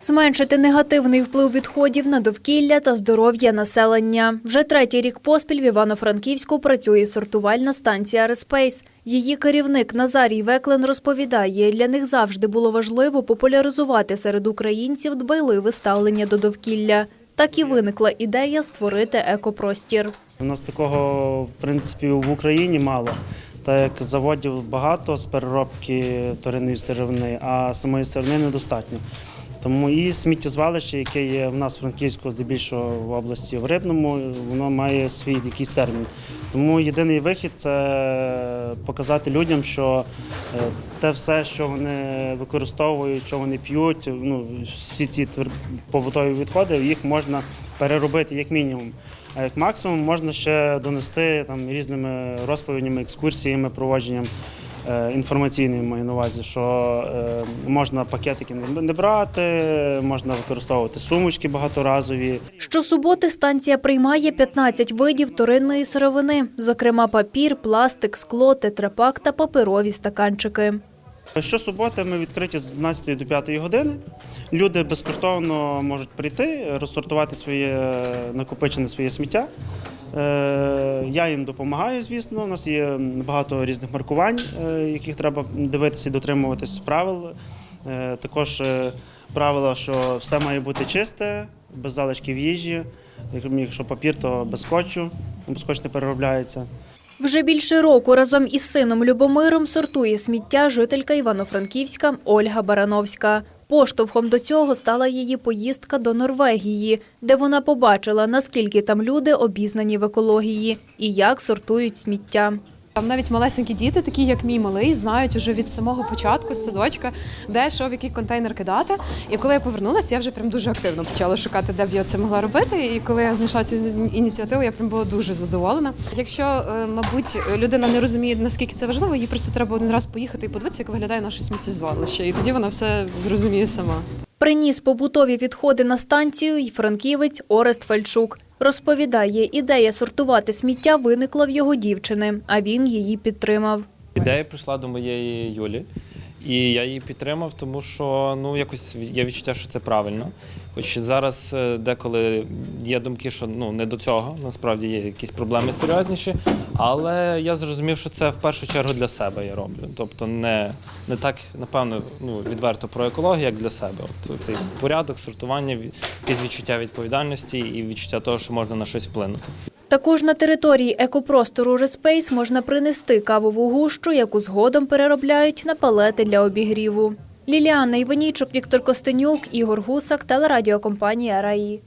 Зменшити негативний вплив відходів на довкілля та здоров'я населення. Вже третій рік поспіль в Івано-Франківську працює сортувальна станція «Респейс». Її керівник Назарій Веклен розповідає, для них завжди було важливо популяризувати серед українців дбайливе ставлення до довкілля. Так і виникла ідея створити екопростір. У нас такого, в принципі, в Україні мало. Так як заводів багато з переробки вторинної сировини, а самої сировини недостатньо. Тому і сміттєзвалище, яке є в нас в Франківську, здебільшого в області в Рибному, воно має свій якийсь термін. Тому єдиний вихід це показати людям, що е, те все, що вони використовують, що вони п'ють, ну всі ці побутові відходи, їх можна переробити як мінімум. А як максимум можна ще донести там різними розповідями, екскурсіями, проводженням е, інформаційним маю на увазі, що е, можна пакетики не не брати, можна використовувати сумочки багаторазові. Щосуботи станція приймає 15 видів вторинної сировини, зокрема папір, пластик, скло, тетрапак та паперові стаканчики. Щосуботи ми відкриті з 12 до 5 години. Люди безкоштовно можуть прийти, розсортувати своє накопичене своє сміття. Е, Я їм допомагаю, звісно. У нас є багато різних маркувань, е, яких треба дивитися і дотримуватись правил. Е, Також правила, що все має бути чисте, без залишків їжі. Якщо папір, то без скотчу, скотч не переробляється. Вже більше року разом із сином Любомиром сортує сміття жителька Івано-Франківська Ольга Барановська. Поштовхом до цього стала її поїздка до Норвегії, де вона побачила, наскільки там люди обізнані в екології і як сортують сміття. Там навіть малесенькі діти, такі як мій малий, знають уже від самого початку з садочка, де що в який контейнер кидати. І коли я повернулася, я вже прям дуже активно почала шукати, де б я це могла робити. І коли я знайшла цю ініціативу, я прям була дуже задоволена. Якщо, е, мабуть, людина не розуміє наскільки це важливо, їй просто треба один раз поїхати і подивитися, як виглядає наше сміттєзвалище. І тоді вона все зрозуміє сама. Приніс побутові відходи на станцію й франківець Орест Фальчук. Розповідає, ідея сортувати сміття виникла в його дівчини, а він її підтримав. Ідея прийшла до моєї Юлі, і я її підтримав, тому що ну якось є відчуття, що це правильно. Хоч зараз е, деколи є думки, що ну не до цього, насправді є якісь проблеми серйозніші, але я зрозумів, що це в першу чергу для себе я роблю. Тобто не, не так, напевно, ну відверто про екологію, як для себе. От цей порядок, сортування, від- відчуття відповідальності і відчуття того, що можна на щось вплинути. Також на території екопростору Респейс можна принести кавову гущу, яку згодом переробляють на палети для обігріву. Ліліана Іванійчук, Віктор Костенюк, Ігор Гусак, телерадіокомпанія Раї.